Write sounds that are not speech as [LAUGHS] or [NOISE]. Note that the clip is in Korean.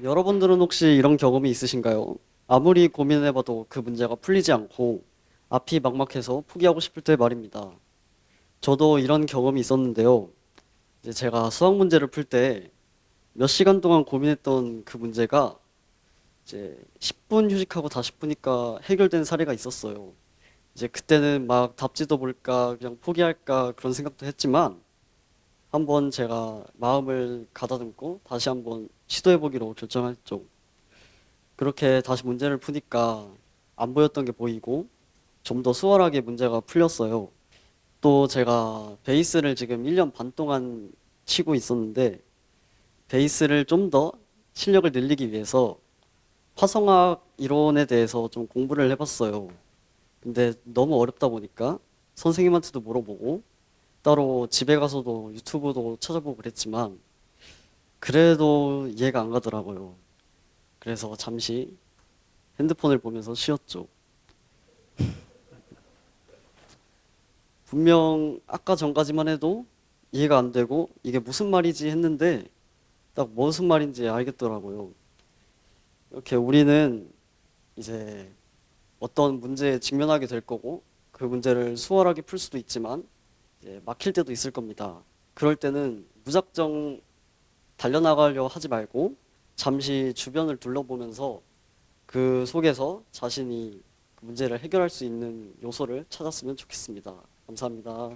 여러분들은 혹시 이런 경험이 있으신가요? 아무리 고민해봐도 그 문제가 풀리지 않고 앞이 막막해서 포기하고 싶을 때 말입니다. 저도 이런 경험이 있었는데요. 이제 제가 수학 문제를 풀 때 몇 시간 동안 고민했던 그 문제가 이제 10분 휴식하고 다시 푸니까 해결된 사례가 있었어요. 이제 그때는 막 답지도 볼까 그냥 포기할까 그런 생각도 했지만 한번 제가 마음을 가다듬고 다시 한번 시도해보기로 결정했죠. 그렇게 다시 문제를 푸니까 안 보였던 게 보이고 좀 더 수월하게 문제가 풀렸어요. 또 제가 베이스를 지금 1년 반 동안 치고 있었는데 베이스를 좀 더 실력을 늘리기 위해서 화성학 이론에 대해서 좀 공부를 해봤어요. 근데 너무 어렵다 보니까 선생님한테도 물어보고 따로 집에 가서도 유튜브도 찾아보고 그랬지만 그래도 이해가 안 가더라고요. 그래서 잠시 핸드폰을 보면서 쉬었죠. [LAUGHS] 분명 아까 전까지만 해도 이해가 안 되고 이게 무슨 말이지 했는데 딱 무슨 말인지 알겠더라고요. 이렇게 우리는 이제 어떤 문제에 직면하게 될 거고 그 문제를 수월하게 풀 수도 있지만 막힐 때도 있을 겁니다. 그럴 때는 무작정 달려나가려 하지 말고 잠시 주변을 둘러보면서 그 속에서 자신이 그 문제를 해결할 수 있는 요소를 찾았으면 좋겠습니다. 감사합니다.